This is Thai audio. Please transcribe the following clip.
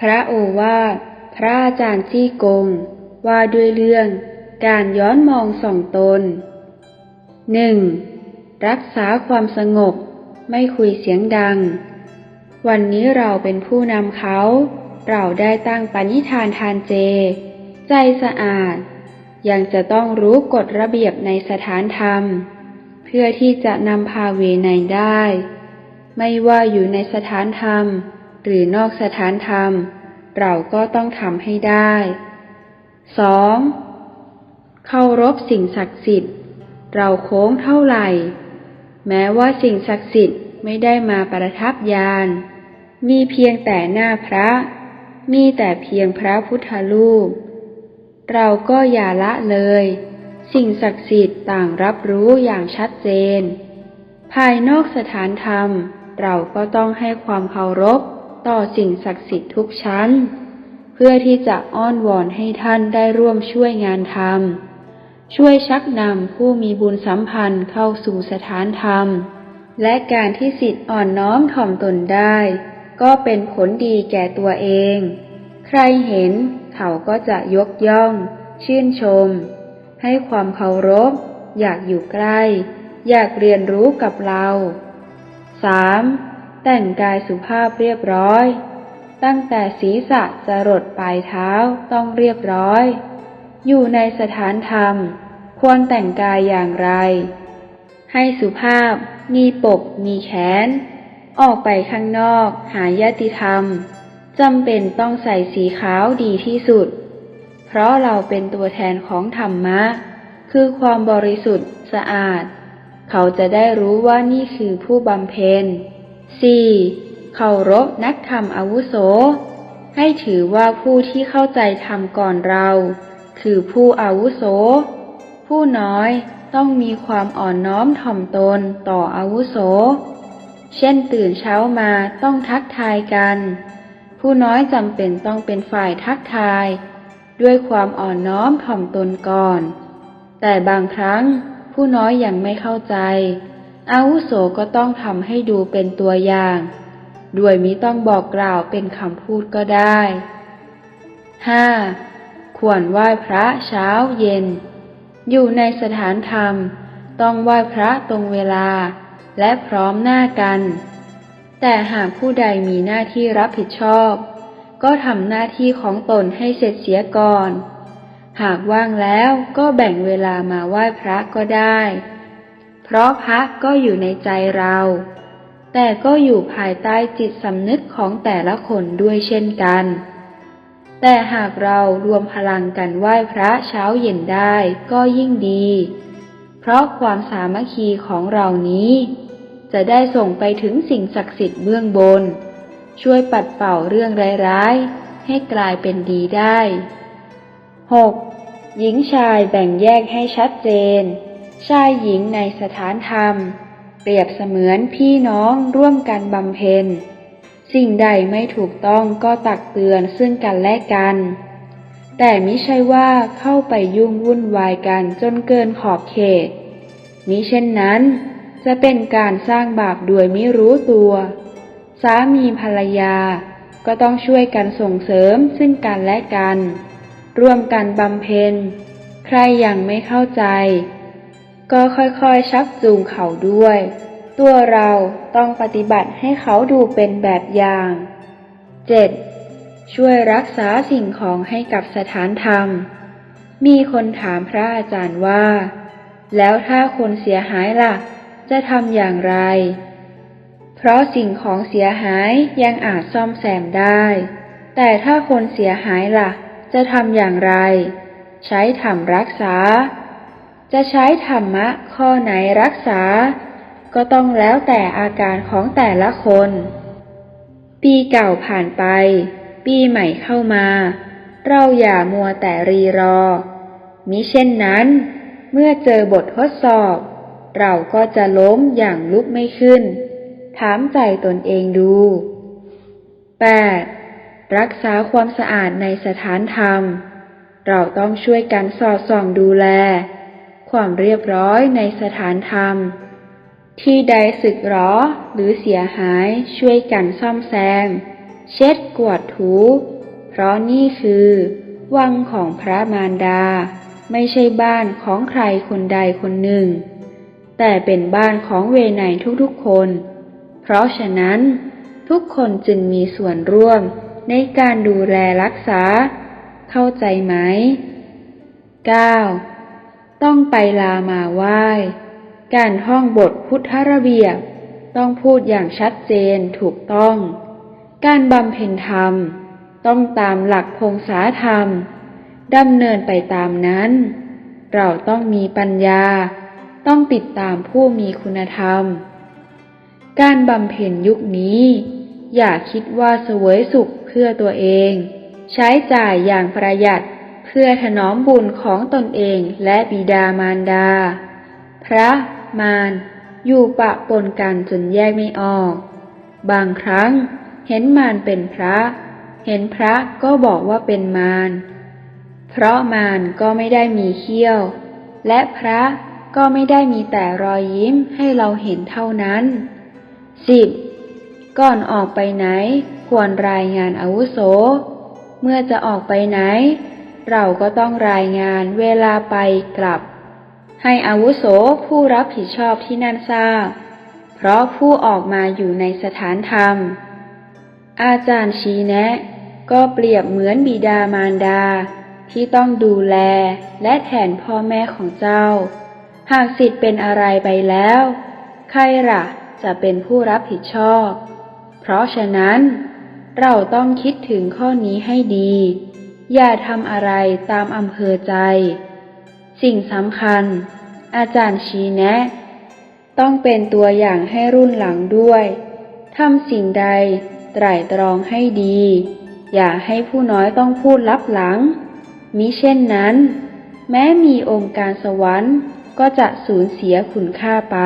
พระโอวาท พระอาจารย์จี้กง ว่าด้วยเรื่อง การย้อนมองส่องตน 1. รักษาความสงบ ไม่คุยเสียงดัง วันนี้เราเป็นผู้นำเขา เราได้ตั้งปณิธานทานเจ ใจสะอาด ยังจะต้องรู้กฎระเบียบในสถานธรรม เพื่อที่จะนำพาเวไนได้ ไม่ว่าอยู่ในสถานธรรม หรือนอกสถานธรรม เราก็ต้องทำให้ได้ 2. เคารพสิ่งศักดิ์สิทธิ์ เราโค้งเท่าไหร่ แม้ว่าสิ่งศักดิ์สิทธิ์ไม่ได้มาประทับยาน มีเพียงแต่หน้าพระ มีแต่เพียงพระพุทธรูป เราก็อย่าละเลย สิ่งศักดิ์สิทธิ์ต่างรับรู้อย่างชัดเจน ภายนอกสถานธรรมเราก็ต้องให้ความเคารพ ต่อสิ่งศักดิ์สิทธิ์ทุกชั้น เพื่อที่จะอ้อนวอนให้ท่านได้ร่วมช่วยงานธรรม ช่วยชักนำผู้มีบุญสัมพันธ์เข้าสู่สถานธรรม และการที่สิทธิ์อ่อนน้อมถ่อมตนได้ ก็เป็นผลดีแก่ตัวเอง ใครเห็นเขาก็จะยกย่อง ชื่นชม ให้ความเคารพ อยากอยู่ใกล้ อยากเรียนรู้กับเรา 3. แต่งกายสุภาพเรียบร้อย ตั้งแต่ศีรษะจรดปลายเท้าต้องเรียบร้อย อยู่ในสถานธรรม ควรแต่งกายอย่างไร ให้สุภาพ มีปก มีแขน ออกไปข้างนอกหายติธรรมจำเป็นต้องใส่สีขาวดีที่สุด เพราะเราเป็นตัวแทนของธรรมะ คือความบริสุทธิ์สะอาด เขาจะได้รู้ว่านี่คือผู้บำเพ็ญ 4. เคารพนักธรรมอาวุโส ให้ถือว่าผู้ที่เข้าใจธรรมก่อนเรา คือผู้อาวุโส ผู้น้อยต้องมีความอ่อนน้อมถ่อมตนต่ออาวุโส เช่นตื่นเช้ามาต้องทักทายกัน ผู้น้อยจำเป็นต้องเป็นฝ่ายทักทาย ด้วยความอ่อนน้อมถ่อมตนก่อน แต่บางครั้งผู้น้อยยังไม่เข้าใจ อาวุโสก็ต้องทำให้ดูเป็นตัวอย่าง ด้วยมิต้องบอกกล่าวเป็นคำพูดก็ได้ 5. ควรไหว้พระเช้าเย็น อยู่ในสถานธรรม ต้องไหว้พระตรงเวลา และพร้อมหน้ากัน แต่หากผู้ใดมีหน้าที่รับผิดชอบ ก็ทำหน้าที่ของตนให้เสร็จเสียก่อน หากว่างแล้วก็แบ่งเวลามาไหว้พระก็ได้ เพราะพระก็อยู่ในใจเรา แต่ก็อยู่ภายใต้จิตสำนึกของแต่ละคนด้วยเช่นกัน แต่หากเรารวมพลังกันไหว้พระเช้าเย็นได้ก็ยิ่งดี เพราะความสามัคคีของเรานี้ จะได้ส่งไปถึงสิ่งศักดิ์สิทธิ์เบื้องบน ช่วยปัดเป่าเรื่องร้ายๆ ให้กลายเป็นดีได้ 6. หญิงชายแบ่งแยกให้ชัดเจน ชายหญิงในสถานธรรม เปรียบเสมือนพี่น้องร่วมกันบำเพ็ญ สิ่งใดไม่ถูกต้องก็ตักเตือนซึ่งกันและกัน แต่มิใช่ว่าเข้าไปยุ่งวุ่นวายกันจนเกินขอบเขต มิเช่นนั้นจะเป็นการสร้างบาปโดยไม่รู้ตัว สามีภรรยาก็ต้องช่วยกันส่งเสริมซึ่งกันและกัน ร่วมกันบำเพ็ญ ใครยังไม่เข้าใจ ก็ค่อยๆชักจูงเขาด้วย ตัวเราต้องปฏิบัติให้เขาดูเป็นแบบอย่าง 7. ช่วยรักษาสิ่งของให้กับสถานธรรม มีคนถามพระอาจารย์ว่า แล้วถ้าคนเสียหายล่ะ จะทำอย่างไร เพราะสิ่งของเสียหายยังอาจซ่อมแซมได้ แต่ถ้าคนเสียหายล่ะ จะทำอย่างไร ใช้ธรรมรักษา จะใช้ธรรมะข้อไหนรักษา ก็ต้องแล้วแต่อาการของแต่ละคน ปีเก่าผ่านไป ปีใหม่เข้ามา เราอย่ามัวแต่รีรอ มิเช่นนั้น เมื่อเจอบททดสอบ เราก็จะล้มอย่างลุกไม่ขึ้น ถามใจตนเองดู 8. รักษาความสะอาดในสถานธรรม เราต้องช่วยกันสอดส่องดูแล ความเรียบร้อยในสถานธรรม ที่ใดสึกหรอหรือเสียหายช่วยกันซ่อมแซม เช็ดกวาดถู เพราะนี่คือ วังของพระมารดา ไม่ใช่บ้านของใครคนใดคนหนึ่ง แต่เป็นบ้านของเวไนทุกๆคน เพราะฉะนั้น ทุกคนจึงมีส่วนร่วมในการดูแลรักษา เข้าใจไหม 9. ต้องไปลามาไหว้ การท่องบทพุทธระเบียบ ต้องพูดอย่างชัดเจนถูกต้อง การบำเพ็ญธรรม ต้องตามหลักพงษาธรรมดำเนินไปตามนั้น เราต้องมีปัญญา ต้องติดตามผู้มีคุณธรรม การบำเพ็ญยุคนี้ อย่าคิดว่าเสวยสุขเพื่อตัวเอง ใช้จ่ายอย่างประหยัด เพื่อถนอมบุญของตนเองและบิดามารดา พระมารอยู่ปะปนกันจนแยกไม่ออก บางครั้งเห็นมารเป็นพระ เห็นพระก็บอกว่าเป็นมารเพราะมารก็ไม่ได้มีเขี้ยว และพระก็ไม่ได้มีแต่รอยยิ้มให้เราเห็นเท่านั้น 10. ก่อนออกไปไหน ควรรายงานอาวุโส เมื่อจะออกไปไหน เราก็ต้องรายงานเวลาไปกลับ ให้อาวุโสผู้รับผิดชอบที่นั่นทราบ เพราะผู้ออกมาอยู่ในสถานธรรม อาจารย์ชี้แนะ ก็เปรียบเหมือนบิดามารดา ที่ต้องดูแลและแทนพ่อแม่ของเจ้า หากสิทธิ์เป็นอะไรไปแล้ว ใครล่ะจะเป็นผู้รับผิดชอบ เพราะฉะนั้น เราต้องคิดถึงข้อนี้ให้ดี อย่าทำอะไรตามอำเภอใจ สิ่งสำคัญ อาจารย์ชี้แนะ ต้องเป็นตัวอย่างให้รุ่นหลังด้วยทำสิ่งใดไตร่ตรองให้ดี อย่าให้ผู้น้อยต้องพูดลับหลัง มิเช่นนั้น แม้มีองค์การสวรรค์ก็จะสูญเสียคุณค่าไป